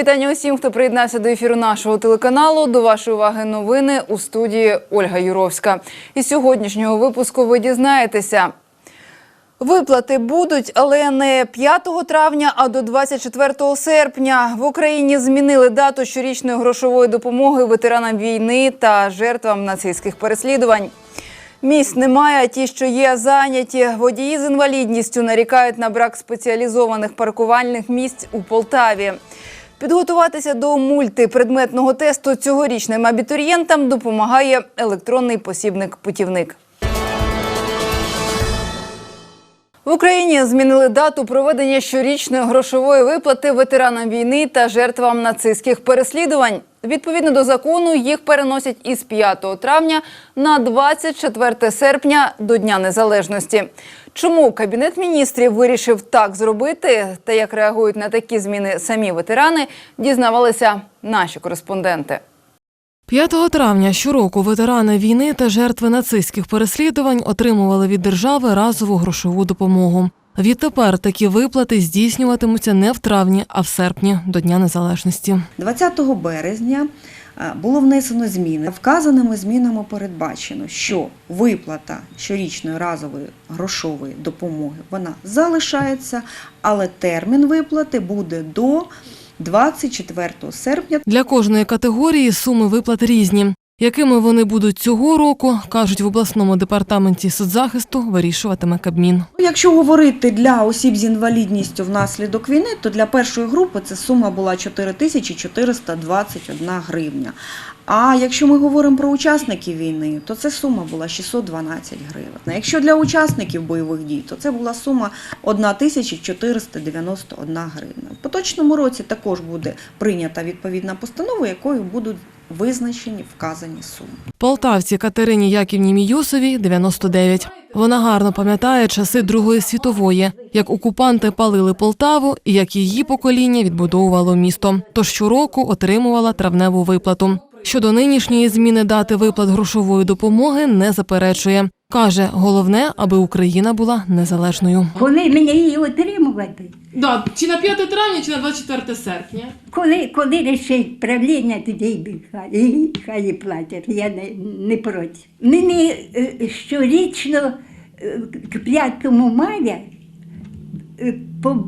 Вітання усім, хто приєднався до ефіру нашого телеканалу. До вашої уваги новини у студії Ольга Юровська. Із сьогоднішнього випуску ви дізнаєтеся. Виплати будуть, але не 5 травня, а до 24 серпня. В Україні змінили дату щорічної грошової допомоги ветеранам війни та жертвам нацистських переслідувань. Місць немає, а ті, що є зайняті. Водії з інвалідністю нарікають на брак спеціалізованих паркувальних місць у Полтаві. Підготуватися до мультипредметного тесту цьогорічним абітурієнтам допомагає електронний посібник-путівник. В Україні змінили дату проведення щорічної грошової виплати ветеранам війни та жертвам нацистських переслідувань. Відповідно до закону, їх переносять із 5 травня на 24 серпня до Дня Незалежності. Чому кабінет міністрів вирішив так зробити та як реагують на такі зміни самі ветерани, дізнавалися наші кореспонденти. 5 травня щороку ветерани війни та жертви нацистських переслідувань отримували від держави разову грошову допомогу. Відтепер такі виплати здійснюватимуться не в травні, а в серпні до Дня Незалежності. 20 березня е, було внесено зміни. Вказаними змінами передбачено, що виплата щорічної разової грошової допомоги вона залишається, але термін виплати буде до 24 серпня. Для кожної категорії суми виплат різні. Якими вони будуть цього року, кажуть в обласному департаменті соцзахисту, вирішуватиме Кабмін. Якщо говорити для осіб з інвалідністю внаслідок війни, то для першої групи ця сума була 4421 гривня. А якщо ми говоримо про учасників війни, то це сума була 612 гривень. Якщо для учасників бойових дій, то це була сума 1491 гривня. В поточному році також буде прийнята відповідна постанова, якою будуть визначені вказані суми. Полтавці Катерині Яківні Міюсовій 99. Вона гарно пам'ятає часи Другої світової, як окупанти палили Полтаву і як її покоління відбудовувало місто. Тож щороку отримувала травневу виплату. Щодо нинішньої зміни дати виплат грошової допомоги не заперечує. Каже, головне, аби Україна була незалежною. Коли мені її отримувати? Да, чи на 5 травня, чи на 24 серпня. Коли, коли рішить правління, тоді й хай, хай і платять. Я не, не проти. Мені е, щорічно е, к 5 мая е, по,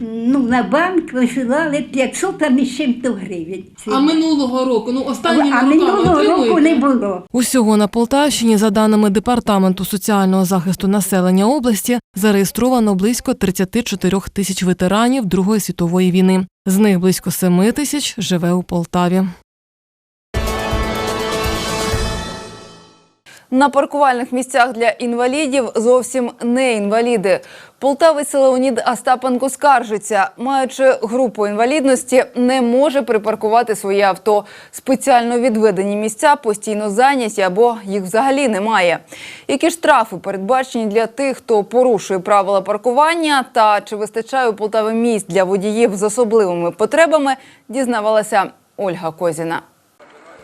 ну, на банк висилали 500 там із чим-то гривень. А минулого року, ну останніми а минулого року не було. Усього на Полтавщині, за даними Департаменту соціального захисту населення області, зареєстровано близько 34 тисяч ветеранів Другої світової війни. З них близько 7 тисяч живе у Полтаві. На паркувальних місцях для інвалідів зовсім не інваліди. Полтавець Леонід Остапенко скаржиться, маючи групу інвалідності, не може припаркувати своє авто. Спеціально відведені місця постійно зайняті або їх взагалі немає. Які штрафи передбачені для тих, хто порушує правила паркування, та чи вистачає у Полтави місць для водіїв з особливими потребами, дізнавалася Ольга Козіна.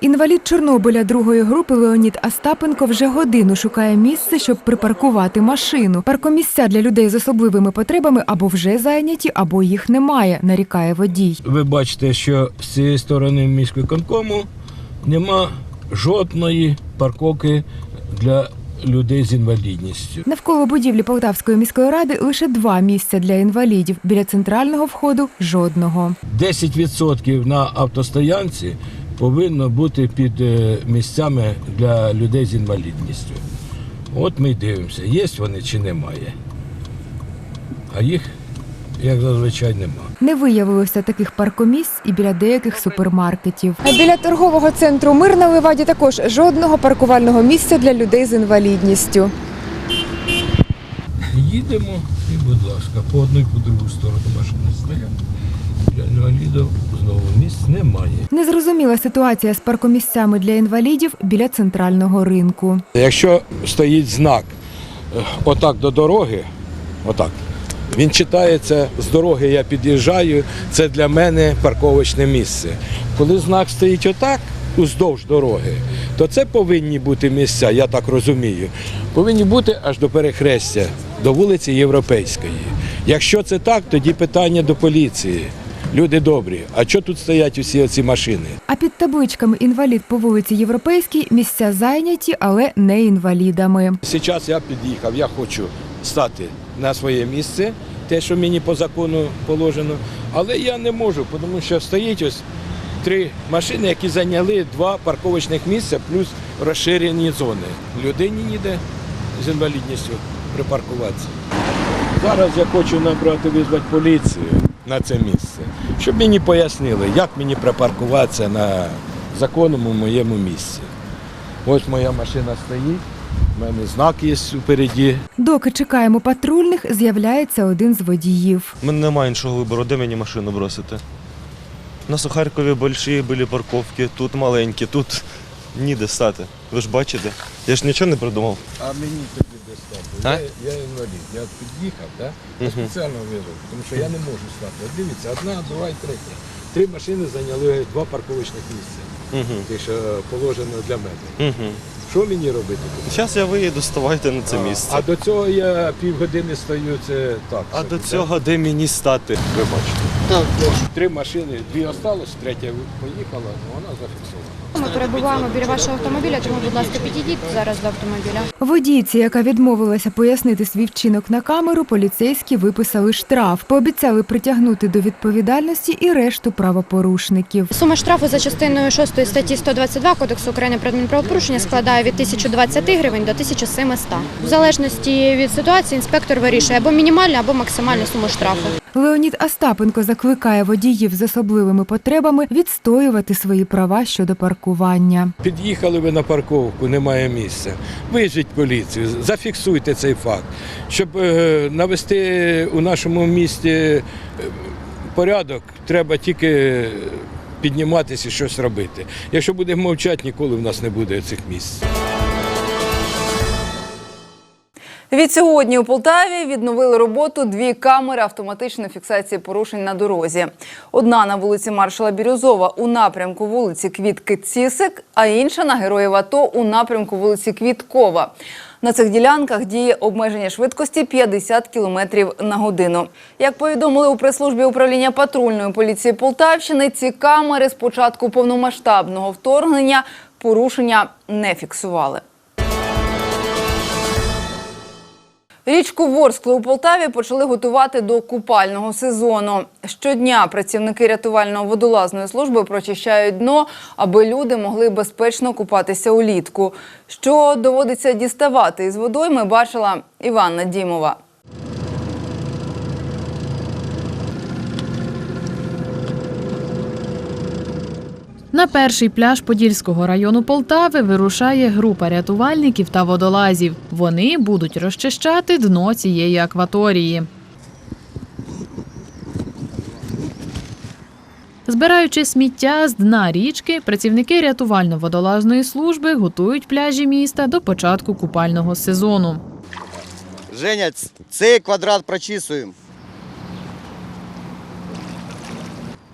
Інвалід Чорнобиля другої групи Леонід Остапенко вже годину шукає місце, щоб припаркувати машину. Паркомісця для людей з особливими потребами або вже зайняті, або їх немає, нарікає водій. Ви бачите, що з цієї сторони міськвиконкому нема жодної парковки для людей з інвалідністю. Навколо будівлі Полтавської міської ради лише два місця для інвалідів. Біля центрального входу жодного. 10% на автостоянці повинно бути під е, місцями для людей з інвалідністю. От ми й дивимося, є вони чи немає. А їх, як зазвичай, немає. Не виявилося таких паркомісць і біля деяких супермаркетів. А біля торгового центру Мир на Леваді також жодного паркувального місця для людей з інвалідністю. Їдемо і, будь ласка, по одну і по другу сторону машини стоять. Для інвалідів знову місць немає. Незрозуміла ситуація з паркомісцями для інвалідів біля центрального ринку. Якщо стоїть знак е, отак до дороги, отак, він читається з дороги, я під'їжджаю, це для мене парковочне місце. Коли знак стоїть отак, уздовж дороги, то це повинні бути місця, я так розумію. Повинні бути аж до перехрестя, до вулиці Європейської. Якщо це так, тоді питання до поліції. Люди добрі. А що тут стоять усі ці машини? А під табличками інвалід по вулиці Європейській місця зайняті, але не інвалідами. Зараз я під'їхав, я хочу стати на своє місце, те, що мені по закону положено, але я не можу, тому що стоїть ось три машини, які зайняли два парковочних місця, плюс розширені зони. Людині ніде з інвалідністю припаркуватися. Зараз я хочу набрати визвати поліцію на це місце, щоб мені пояснили, як мені припаркуватися на законному моєму місці. Ось моя машина стоїть, в мене знак є впереді. Доки чекаємо патрульних, з'являється один з водіїв. У мене немає іншого вибору, де мені машину бросити. На Сухаркові великі були парковки, тут маленькі, тут ніде стати. Ви ж бачите? Я ж нічого не придумав. А мені Я, я інвалід, я під'їхав, да? я спеціально визвав, тому що я не можу стати. От дивіться, одна, друга і третя. Три машини зайняли два парковочних місця, Угу. що положено для мене. Угу. Що мені робити? Зараз я виїду, ставайте на це А, місце. А до цього я півгодини стою, це так. А собі, до цього де мені стати? Ви бачите. Три машини, дві осталось, третя поїхала, ну вона зафіксована. Ми перебуваємо біля вашого автомобіля, тому, будь ласка, підійдіть зараз до автомобіля. Водійці, яка відмовилася пояснити свій вчинок на камеру, поліцейські виписали штраф. Пообіцяли притягнути до відповідальності і решту правопорушників. Сума штрафу за частиною 6 статті 122 Кодексу України про адмінправопорушення складає від 1020 гривень до 1700. В залежності від ситуації інспектор вирішує або мінімальну, або максимальну суму штрафу. Леонід Остапенко закликає водіїв з особливими потребами відстоювати свої права щодо паркування. Під'їхали ви на парковку, немає місця. Визвіть поліцію, зафіксуйте цей факт, щоб е, навести у нашому місті е, порядок, треба тільки підніматися щось робити. Якщо будемо мовчати, ніколи в нас не буде цих місць. Від сьогодні у Полтаві відновили роботу дві камери автоматичної фіксації порушень на дорозі. Одна на вулиці Маршала Бірюзова у напрямку вулиці Квітки Цісик, а інша на Героїв АТО у напрямку вулиці Квіткова. На цих ділянках діє обмеження швидкості 50 км на годину. Як повідомили у прес-службі управління патрульної поліції Полтавщини, ці камери з початку повномасштабного вторгнення порушення не фіксували. Річку Ворскли у Полтаві почали готувати до купального сезону. Щодня працівники рятувально-водолазної служби прочищають дно, аби люди могли безпечно купатися улітку. Що доводиться діставати із водойми, бачила Іванна Дімова. На перший пляж Подільського району Полтави вирушає група рятувальників та водолазів. Вони будуть розчищати дно цієї акваторії. Збираючи сміття з дна річки, працівники рятувально-водолазної служби готують пляжі міста до початку купального сезону. Женя, цей квадрат прочісуємо.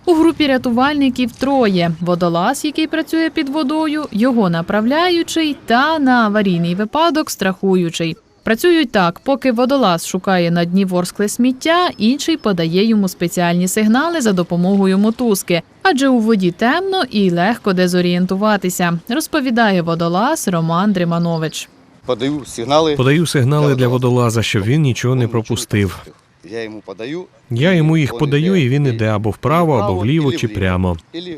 У групі рятувальників троє: водолаз, який працює під водою, його направляючий та на аварійний випадок страхуючий. Працюють так, поки водолаз шукає на дні ворскле сміття, інший подає йому спеціальні сигнали за допомогою мотузки, адже у воді темно і легко дезорієнтуватися, розповідає водолаз Роман Дриманович. Подаю сигнали. Подаю сигнали для водолаза, щоб він нічого не пропустив. Я йому подаю. Я йому їх подаю, і він іде або вправо, або вліво, чи прямо.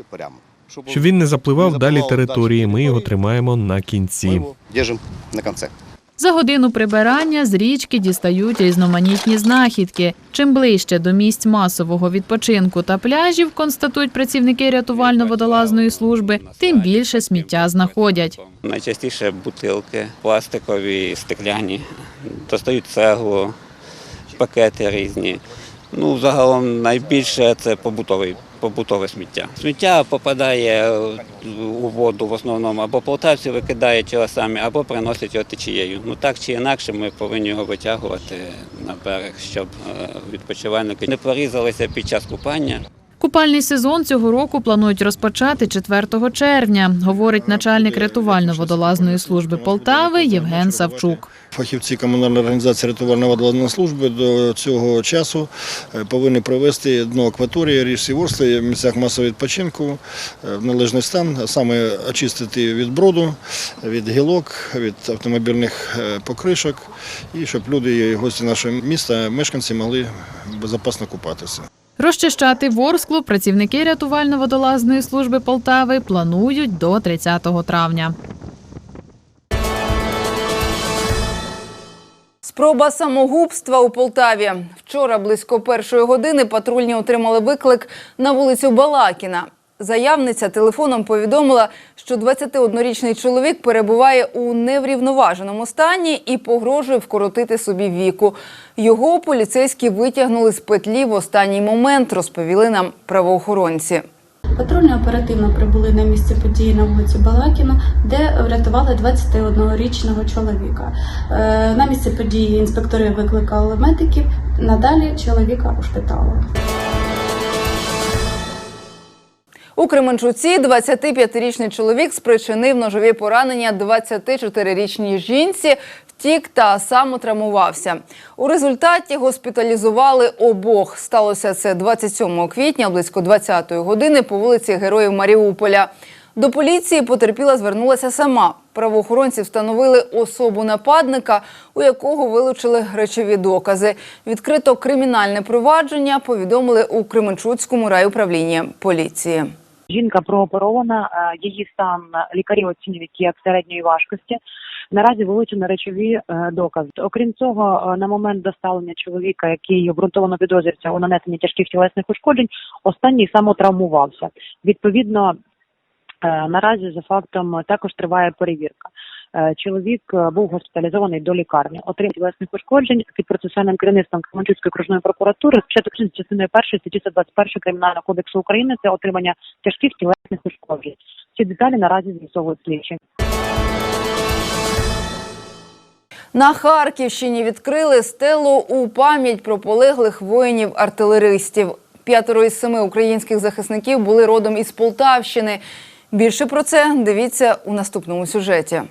Прямо. Щоб він не запливав далі території, ми його тримаємо на кінці. держимо на кінці. За годину прибирання з річки дістають різноманітні знахідки. Чим ближче до місць масового відпочинку та пляжів, констатують працівники рятувально-водолазної служби, тим більше сміття знаходять. Найчастіше бутилки, пластикові, стекляні, достають цеглу, пакети різні. Ну, загалом найбільше це побутовий, побутове сміття. Сміття попадає у воду в основному або полтавці викидають його самі, або приносять його течією. Ну так чи інакше ми повинні його витягувати на берег, щоб е, відпочивальники не порізалися під час купання. Купальний сезон цього року планують розпочати 4 червня, говорить начальник рятувально-водолазної служби Полтави Євген Савчук. Фахівці комунальної організації рятувально-водолазної служби до цього часу е, повинні привести дно акваторії, річці Ворсли, в місцях масового відпочинку е, в належний стан, саме очистити від бруду, від гілок, від автомобільних е, покришок, і щоб люди і гості нашого міста, мешканці могли безпечно купатися. Розчищати ворсклу працівники рятувально-водолазної служби Полтави планують до 30 травня. Спроба самогубства у Полтаві. Вчора близько першої години патрульні отримали виклик на вулицю Балакіна. Заявниця телефоном повідомила, що 21-річний чоловік перебуває у неврівноваженому стані і погрожує вкоротити собі віку. Його поліцейські витягнули з петлі в останній момент, розповіли нам правоохоронці. Патрульні оперативно прибули на місце події на вулиці Балакіна, де врятували 21-річного чоловіка. Е, На місце події інспектори викликали медиків. Надалі чоловіка ушпитали. У Кременчуці 25-річний чоловік спричинив ножові поранення 24-річній жінці, втік та самотравмувався. У результаті госпіталізували обох. Сталося це 27 квітня, близько 20-ї години по вулиці Героїв Маріуполя. До поліції потерпіла звернулася сама. Правоохоронці встановили особу нападника, у якого вилучили речові докази. Відкрито кримінальне провадження повідомили у Кременчуцькому райуправлінні поліції. Жінка прооперована, е, її стан лікарі оцінюють як середньої важкості. Наразі вилучено речові е, докази. Окрім цього, е, на момент доставлення чоловіка, який обґрунтовано підозрюється у нанесенні тяжких тілесних ушкоджень, останній самотравмувався. Відповідно, наразі за фактом також триває перевірка. Е, Чоловік е, був госпіталізований до лікарні, отримав тілесних ушкоджень під процесуальним керівництвом Кременчуцької окружної прокуратури. Спочатку з частиною першої статті 121 кримінального кодексу України це отримання тяжких тілесних ушкоджень. Ці деталі наразі з'ясовують слідчі. На Харківщині відкрили стелу у пам'ять про полеглих воїнів-артилеристів. П'ятеро із семи українських захисників були родом із Полтавщини. Більше про це дивіться у наступному сюжеті.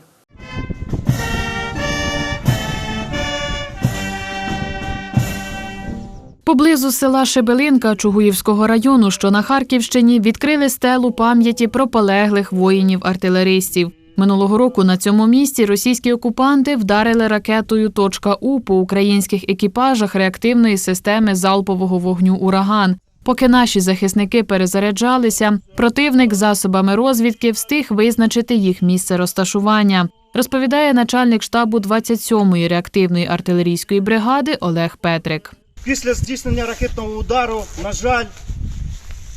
Поблизу села Шебелинка Чугуївського району, що на Харківщині, відкрили стелу пам'яті про полеглих воїнів-артилеристів. Минулого року на цьому місці російські окупанти вдарили ракетою «Точка У» по українських екіпажах реактивної системи залпового вогню Ураган. Поки наші захисники перезаряджалися, противник засобами розвідки встиг визначити їх місце розташування. Розповідає начальник штабу 27-ї реактивної артилерійської бригади Олег Петрик. Після здійснення ракетного удару, на жаль,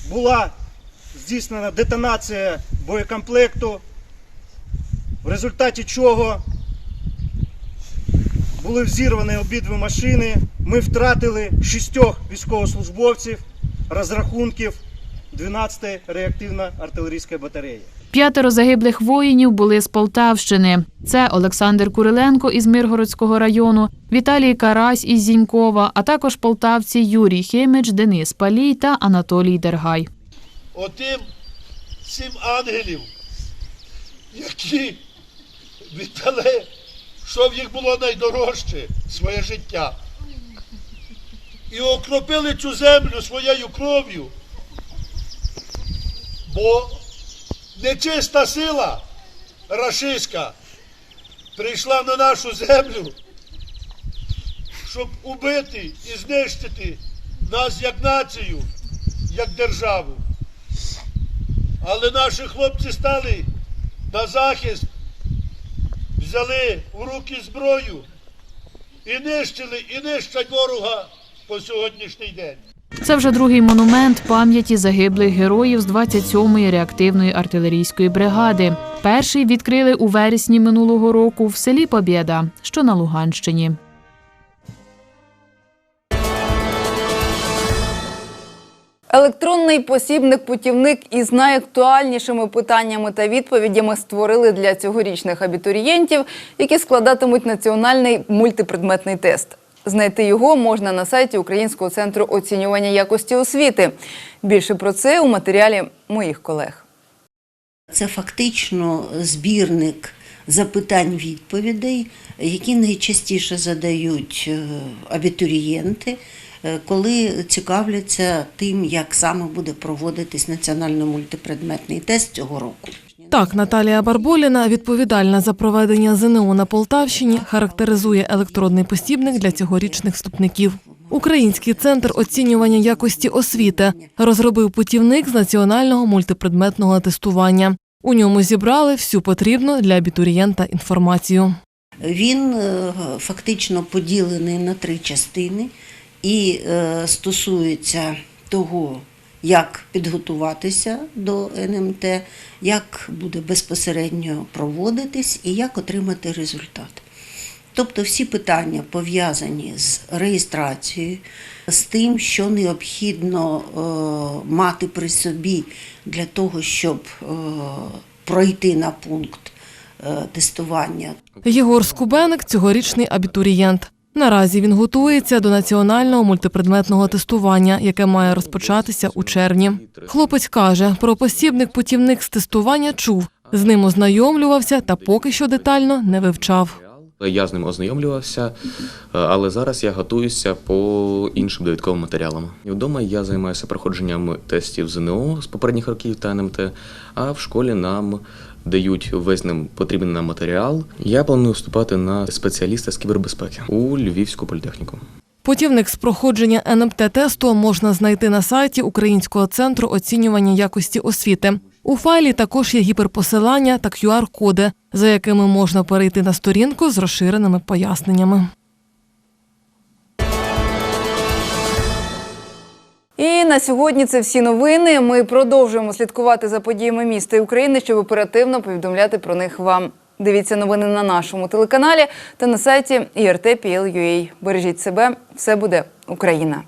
була здійснена детонація боєкомплекту, в результаті чого були взірвані обидві машини. Ми втратили шістьох військовослужбовців розрахунків 12-ї реактивно артилерійської батареї. П'ятеро загиблих воїнів були з Полтавщини. Це Олександр Куриленко із Миргородського району, Віталій Карась із Зінькова, а також полтавці Юрій Химич, Денис Палій та Анатолій Дергай. Отим сім ангелів, які віддали, що в їх було найдорожче своє життя. І окропили цю землю своєю кров'ю, бо нечиста сила рашистська прийшла на нашу землю, щоб убити і знищити нас як націю, як державу. Але наші хлопці стали на захист, взяли в руки зброю і нищили, і нищать ворога по сьогоднішній день. Це вже другий монумент пам'яті загиблих героїв з 27-ї реактивної артилерійської бригади. Перший відкрили у вересні минулого року в селі Побєда, що на Луганщині. Електронний посібник-путівник із найактуальнішими питаннями та відповідями створили для цьогорічних абітурієнтів, які складатимуть національний мультипредметний тест. Знайти його можна на сайті Українського центру оцінювання якості освіти. Більше про це у матеріалі моїх колег. Це фактично збірник запитань-відповідей, які найчастіше задають е, абітурієнти, е, коли цікавляться тим, як саме буде проводитись національно-мультипредметний тест цього року. Так, Наталія Барболіна, відповідальна за проведення ЗНО на Полтавщині, характеризує електронний посібник для цьогорічних вступників. Український центр оцінювання якості освіти розробив путівник з національного мультипредметного тестування. У ньому зібрали всю потрібну для абітурієнта інформацію. Він е, фактично поділений на три частини і е, стосується того, як підготуватися до НМТ, як буде безпосередньо проводитись і як отримати результат. Тобто всі питання пов'язані з реєстрацією, з тим, що необхідно е, мати при собі для того, щоб е, пройти на пункт е, тестування. Єгор Скубеник цьогорічний абітурієнт. Наразі він готується до національного мультипредметного тестування, яке має розпочатися у червні. Хлопець каже, про посібник путівник з тестування чув, з ним ознайомлювався та поки що детально не вивчав. Я з ним ознайомлювався, але зараз я готуюся по іншим довідковим матеріалам. Вдома я займаюся проходженням тестів ЗНО з попередніх років та НМТ, а в школі нам дають весь нам потрібний нам матеріал. Я планую вступати на спеціаліста з кібербезпеки у Львівську політехніку. Путівник з проходження НМТ-тесту можна знайти на сайті Українського центру оцінювання якості освіти. У файлі також є гіперпосилання та QR-коди, за якими можна перейти на сторінку з розширеними поясненнями. І на сьогодні це всі новини. Ми продовжуємо слідкувати за подіями міста і України, щоб оперативно повідомляти про них вам. Дивіться новини на нашому телеканалі та на сайті IRT.PL.UA. Бережіть себе, все буде Україна.